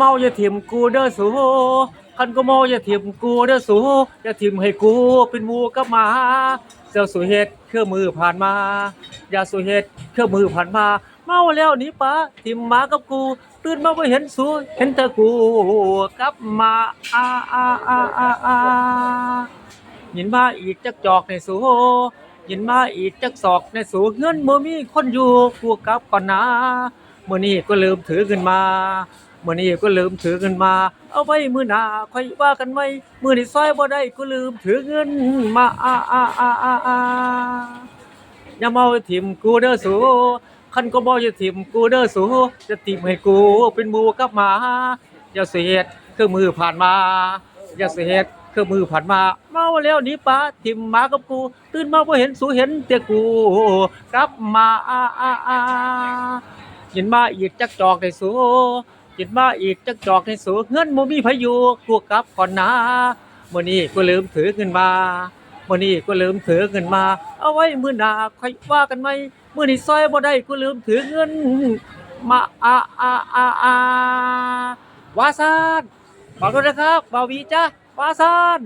เมาอย่าถิ่มกูเด้อสูคันก็เมาอย่าถิ่มกูเด้อสูอย่าถิ่มให้กูเป็นหมูกับหมาเจ้าสุเฮ็ดเครื่องมือผ่านมา อย่าสุเฮ็ดเครื่องมือผ่านมา เมาแล้วหนีปะถิ่มหมากับกูตื่นมาบ่เห็นสูเห็นแต่กูกับหมาอาอาอาอาอายินมาอีกจักจอกในสูยินมาอีกจักศอกในสูเงินบ่มีคนอยู่กูกลับก่อนนะมื้อนี้ก็ลืมถือเงินมา มื้อนี้ก็ลืมถือเงินมา เอาไว้มือหน้าค่อยว่ากันไว้มือนี้ซอยบ่ได้ก็ลืมถือเงินมาอาอาอาอาอาอย่าเมาถิ่มกูเด้อสูคันก็บ่อย่าถิ่มกูเด้อสูจะถิ่มให้กูเป็นหมูกับหมาอย่าเสียดเครื่องมือผ่านมาอย่าเสียดเครื่องมือผ่านมาเมาแล้วหนีปะถิ่มหมากับกูตื่นมาบ่เห็นสูเห็นแต่กูกลับมาอาอาอายินมาอีกจักจอกได้สู ยินมาอีกจักจอกในสูเงินบ่มีพายุกูกลับก่อนนะมื่อนี้ก็ลืมถือเงินมามื่อนี้ก็ลืมถือเงินมา เอาไว้มื้อหน้าค่อยว่ากันไหมมื่อนี้ซอยบ่ได้ก็ลืมถือเงิน มาอาอาอาอาวาซานบอกด้วยนะครับบาวีจ้าวาซาน